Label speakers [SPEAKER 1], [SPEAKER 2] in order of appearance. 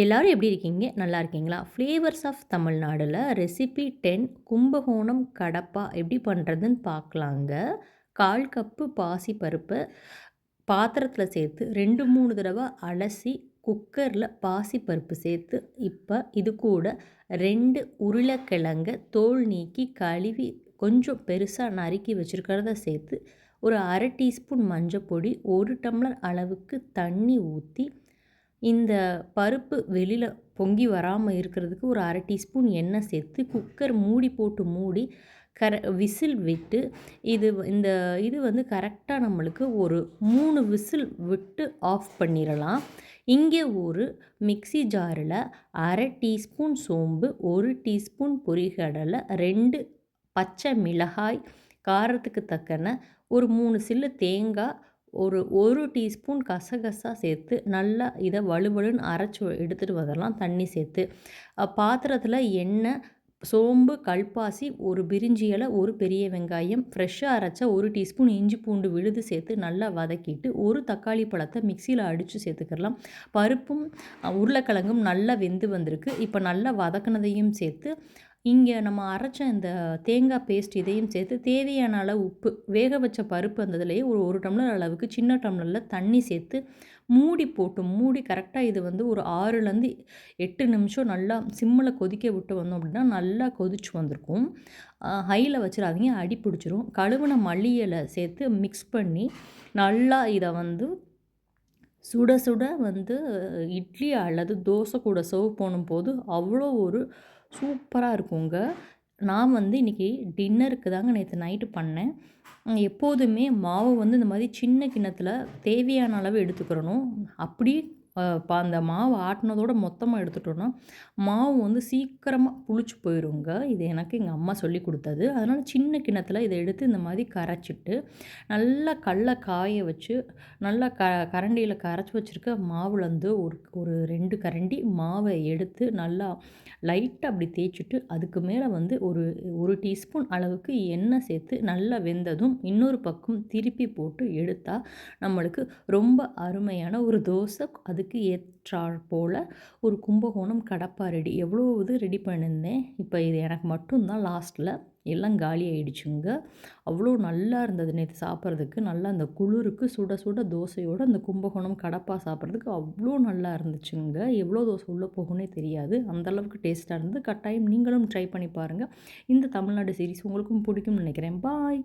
[SPEAKER 1] எல்லோரும் எப்படி இருக்கீங்க நல்லா இருக்கீங்களா ஃப்ளேவர்ஸ் ஆஃப் தமிழ்நாடில் ரெசிபி டென் கும்பகோணம் கடப்பா எப்படி பண்ணுறதுன்னு பார்க்கலாங்க கால் கப்பு பாசி பருப்பு பாத்திரத்தில் சேர்த்து ரெண்டு மூணு தடவை அலசி குக்கரில் பாசி பருப்பு சேர்த்து இப்போ இது கூட ரெண்டு உருளைக்கிழங்கு தோல் நீக்கி கழுவி கொஞ்சம் பெருசாக நறுக்கி வச்சுருக்கிறத சேர்த்து ஒரு அரை டீஸ்பூன் மஞ்சள் பொடி ஒரு டம்ளர் அளவுக்கு தண்ணி ஊற்றி இந்த பருப்பு வெளியில் பொங்கி வராமல் இருக்கிறதுக்கு ஒரு அரை டீஸ்பூன் எண்ணெய் சேர்த்து குக்கர் மூடி போட்டு மூடி கர விசில் விட்டு இது இந்த இது வந்து கரெக்டாக நம்மளுக்கு ஒரு மூணு விசில் விட்டு ஆஃப் பண்ணிடலாம் இங்கே ஒரு மிக்சி ஜாரில் அரை டீஸ்பூன் சோம்பு ஒரு டீஸ்பூன் பொரிகடலை ரெண்டு பச்சை மிளகாய் காரத்துக்கு தக்கன ஒரு மூணு சில்லு தேங்காய் ஒரு ஒரு டீஸ்பூன் கசகசா சேர்த்து நல்லா இதை வலுவலுன்னு அரைச்சி எடுத்துகிட்டு வரலாம் தண்ணி சேர்த்து பாத்திரத்தில் எண்ணெய் சோம்பு கல்பாசி ஒரு பிரிஞ்சி இலை ஒரு பெரிய வெங்காயம் ஃப்ரெஷ்ஷாக அரைச்சா ஒரு டீஸ்பூன் இஞ்சி பூண்டு விழுது சேர்த்து நல்லா வதக்கிட்டு ஒரு தக்காளி பழத்தை மிக்சியில் அடித்து சேர்த்துக்கலாம் பருப்பும் உருளைக்கிழங்கும் நல்லா வெந்து வந்திருக்கு இப்போ நல்லா வதக்கினதையும் சேர்த்து இங்கே நம்ம அரைச்ச இந்த தேங்காய் பேஸ்ட் இதையும் சேர்த்து தேவையான அளவு உப்பு வேக வச்ச பருப்பு அந்ததுலேயே ஒரு ஒரு டம்ளர் அளவுக்கு சின்ன டம்ளரில் தண்ணி சேர்த்து மூடி போட்டு மூடி கரெக்டாக இது வந்து ஒரு ஆறுலேருந்து எட்டு நிமிஷம் நல்லா சிம்மில் கொதிக்க விட்டு வந்தோம் அப்படின்னா நல்லா கொதிச்சு வந்திருக்கும் ஹையில் வச்சிடாதீங்க அடி பிடிச்சிரும் கழுவின மல்லியலை சேர்த்து மிக்ஸ் பண்ணி நல்லா இதை வந்து சுட சுட வந்து இட்லி அல்லது தோசை கூட சர்வ் போது அவ்வளோ ஒரு சூப்பராக இருக்குங்க நான் வந்து இன்றைக்கி டின்னருக்கு தாங்க நேற்று நைட்டு பண்ணேன் எப்போதுமே மாவு வந்து இந்த மாதிரி சின்ன கிண்ணத்தில் தேவையான அளவு எடுத்துக்கிறணும் அப்படி இப்போ அந்த மாவு ஆட்டினதோட மொத்தமாக எடுத்துட்டோன்னா மாவு வந்து சீக்கிரமாக புளிச்சு போயிடுங்க இது எனக்கு எங்கள் அம்மா சொல்லி கொடுத்தது அதனால் சின்ன கிணத்துல இதை எடுத்து இந்த மாதிரி கரைச்சிட்டு நல்லா கடலை காய வச்சு நல்லா க கரண்டியில் கரைச்சி வச்சுருக்க மாவுலேருந்து ஒரு ஒரு ரெண்டு கரண்டி மாவை எடுத்து நல்லா லைட்டாக அப்படி தேய்ச்சிட்டு அதுக்கு மேலே வந்து ஒரு ஒரு டீஸ்பூன் அளவுக்கு எண்ணெய் சேர்த்து நல்லா வெந்ததும் இன்னொரு பக்கம் திருப்பி போட்டு எடுத்தால் நம்மளுக்கு ரொம்ப அருமையான ஒரு தோசை அது அதுக்கு ஏற்றாற் போல் ஒரு கும்பகோணம் கடப்பா ரெடி எவ்வளோ இது ரெடி பண்ணியிருந்தேன் இப்போ இது எனக்கு மட்டும்தான் லாஸ்ட்டில் எல்லாம் காலி ஆகிடுச்சுங்க அவ்வளோ நல்லா இருந்தது நேற்று சாப்பிட்றதுக்கு நல்லா அந்த குளிருக்கு சுட சுட தோசையோடு அந்த கும்பகோணம் கடப்பா சாப்பிட்றதுக்கு அவ்வளோ நல்லா இருந்துச்சுங்க எவ்வளோ தோசை உள்ளே போகும்னே தெரியாது அந்தளவுக்கு டேஸ்ட்டாக இருந்தது கட்டாயம் நீங்களும் ட்ரை பண்ணி பாருங்கள் இந்த தமிழ்நாடு சீரிஸ் உங்களுக்கும் பிடிக்கும்னு நினைக்கிறேன் பாய்